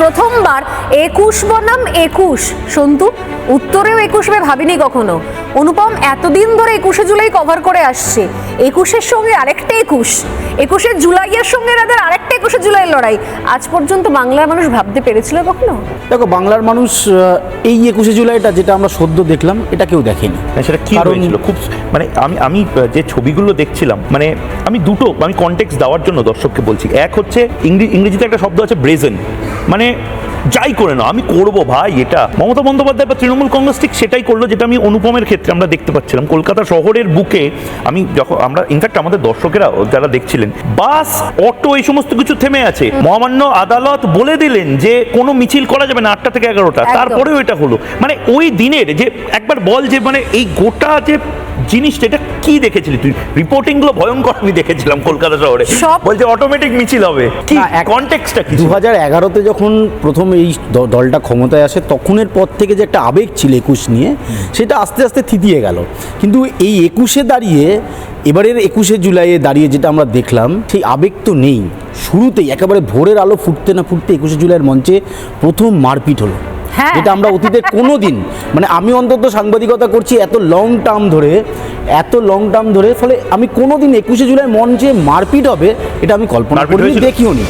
প্রথমবার একুশ বনাম একুশ। সন্তু উত্তরেও একুশ ভাবিনি কখনো। অনুপম এতদিন ধরে একুশে জুলাই কভার করে আসছে। একুশের সঙ্গে আরেকটা একুশ। একুশে জুলাইয়ের সঙ্গে এনাদের আরেকটা একুশে জুলাইয়ের লড়াই। আজ পর্যন্ত বাংলার মানুষ ভাবতে পেরেছিল কখনো? দেখো বাংলার মানুষ এই একুশে জুলাইটা যেটা আমরা সদ্য দেখলাম এটা কেউ দেখেনি। সেটা কি হয়েছিল? খুব মানে আমি আমি যে ছবিগুলো দেখছিলাম মানে আমি দুটো আমি কনটেক্স দেওয়ার জন্য দর্শককে বলছি। এক হচ্ছে ইংরেজিতে একটা শব্দ আছে ব্রেজেন মানে যাই করে না আমি করব ভাই এটা। মমতা বন্দ্যোপাধ্যায় বা তৃণমূল কংগ্রেস ঠিক সেটাই করল যেটা আমি অনুপমের ক্ষেত্রে আমরা দেখতে পাচ্ছিলাম। কলকাতা শহরের বুকে আমি যখন আমরা ইনফ্যাক্ট আমাদের দর্শকেরা যারা দেখছিলেন বাস অটো এই সমস্ত কিছু থেমে আছে। মহামান্য আদালত বলে দিলেন যে কোনো মিছিল করা যাবে না আটটা থেকে এগারোটা। তারপরেও এটা হলো। মানে ওই দিনের যে একবার বল যে মানে এই গোটা যে জিনিসটা এটা কি দেখেছিলি তুই? রিপোর্টিংগুলো ভয়ঙ্কর আমি দেখেছিলাম কলকাতা শহরে। সব- বলছে অটোমেটিক মিছিল হবে। কি কনটেক্সটটা কি দু হাজার এগারোতে যখন প্রথম এই দলটা ক্ষমতায় আসে তখনের পর থেকে যে একটা আবেগ ছিল একুশ নিয়ে সেটা আস্তে আস্তে থিতিয়ে গেল। কিন্তু এই একুশে দাঁড়িয়ে এবারের একুশে জুলাইয়ে দাঁড়িয়ে যেটা আমরা দেখলাম সেই আবেগ তো নেই। শুরুতেই একেবারে ভোরের আলো ফুটতে না ফুটতে একুশে জুলাইয়ের মঞ্চে প্রথম মারপিট হলো। যেটা আমরা অতীতে কোনো দিন মানে আমি অন্তত সাংবাদিকতা করছি এত লং টার্ম ধরে এত লং টার্ম ধরে ফলে আমি কোনো দিন একুশে জুলাই মঞ্চে মারপিট হবে এটা আমি কল্পনা করিনি? দেখিও নি